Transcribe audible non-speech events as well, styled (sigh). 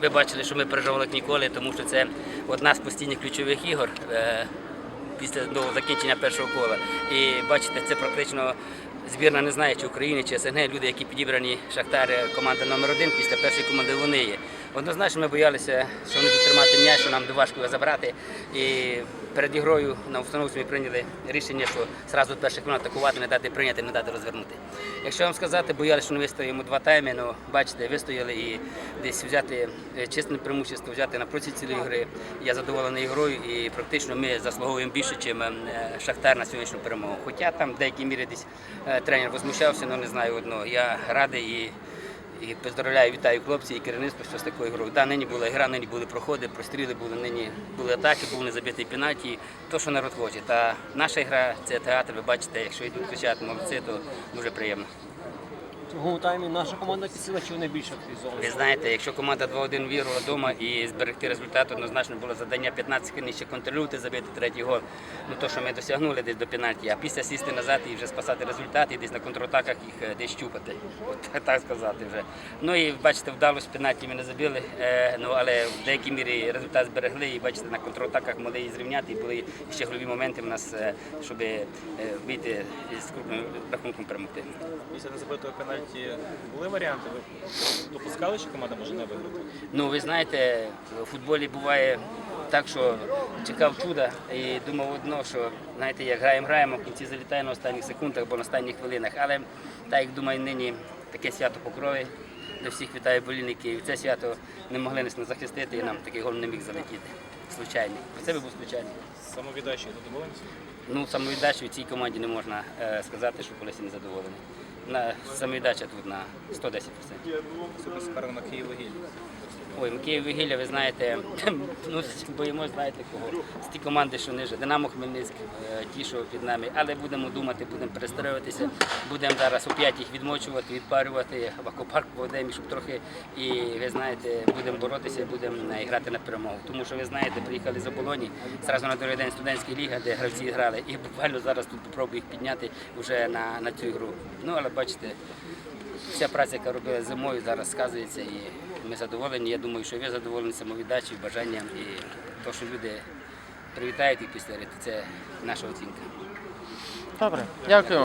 Ви бачили, що ми переживали як ніколи, тому що це одна з постійних ключових ігор е, після до закінчення першого кола. І бачите, це практично збірна не знає, чи України, чи СНГ, люди, які підібрані шахтари команди команда номер один, після першої команди вони є. Однозначно ми боялися, що вони будуть тримати м'яч, що нам важко його забрати. І перед ігрою на установці ми прийняли рішення, що зразу в перших хвилин атакувати, не дати прийняти, не дати розвернути. Якщо вам сказати, боялися, що не вистоїмо два тайми, ну бачите, вистояли і десь взяти е, чесне преимущество, взяти на проці цілої гри. Я задоволений грою і практично ми заслуговуємо більше, ніж Шахтар на сьогоднішню перемогу. Хоча там в деякій мірі десь е, тренер возмущався, але не знаю одного. Я радий і. І поздравляю, вітаю хлопців і керівництво, що з такою грою. Да, нині була гра, нині були проходи, простріли були, нині були атаки, був незабитий пенальті. То, що народ хоче. Та наша гра це театр, ви бачите, якщо йдуть кричати молодці, то дуже приємно. Другому таймі наша команда підсіла, чи вони більше Ви знаєте, якщо команда 2-1 вірила вдома і зберегти результат, однозначно було завдання 15 хвилин ще контролювати, забити третій гол. Ну то, що ми досягнули десь до пенальті, а після сісти назад і вже спасати результат, і десь на контратаках їх е, десь щупати. (laughs) От так сказати вже. Ну і бачите, вдалося пенальті ми не забили, е, ну але в деякій мірі результат зберегли. І бачите, на контратаках могли її зрівняти. І були ще голові моменти в нас, е, щоб вийти з крупним рахунком перемогти. Після незабитого пенальті були варіанти? Ви допускали, що команда може не виграти? Ну, ви знаєте, в футболі буває так, що чекав чуда і думав одно, що знаєте, як граємо, граємо, в кінці залітає на останніх секундах або на останніх хвилинах. Але так як думаю, нині таке свято покрови, де всіх вітаю болільників. Це свято не могли нас не захистити і нам такий гол не міг залетіти. Случайний. Це був случайний. Самовіддачі задоволені? Ну, самовіддачі в цій команді не можна е, сказати, що колись не задоволений. На самовіддача тут на 110%. Особливо суперник на Києвогіллі. Ой, Київ Вигілля, ви знаєте, (laughs) ну боїмось, знаєте кого. З ті команди, що ниже. Динамо Хмельницьк, е, ті, під нами. Але будемо думати, будемо перестроюватися. Будемо зараз оп'ять їх відмочувати, відпарювати в аквапарк поведемо, щоб трохи і ви знаєте, будемо боротися, будемо е, грати на перемогу. Тому що ви знаєте, приїхали з оболоні, зразу на другий день студентська ліга, де гравці грали, і буквально зараз тут попробую їх підняти вже на, на цю гру. Ну але бачите. Вся праця, яка робила зимою, зараз сказується і ми задоволені. Я думаю, що ви задоволені самовіддачею, бажанням і те, що люди привітають їх після рити, це наша оцінка. Добре, дякую.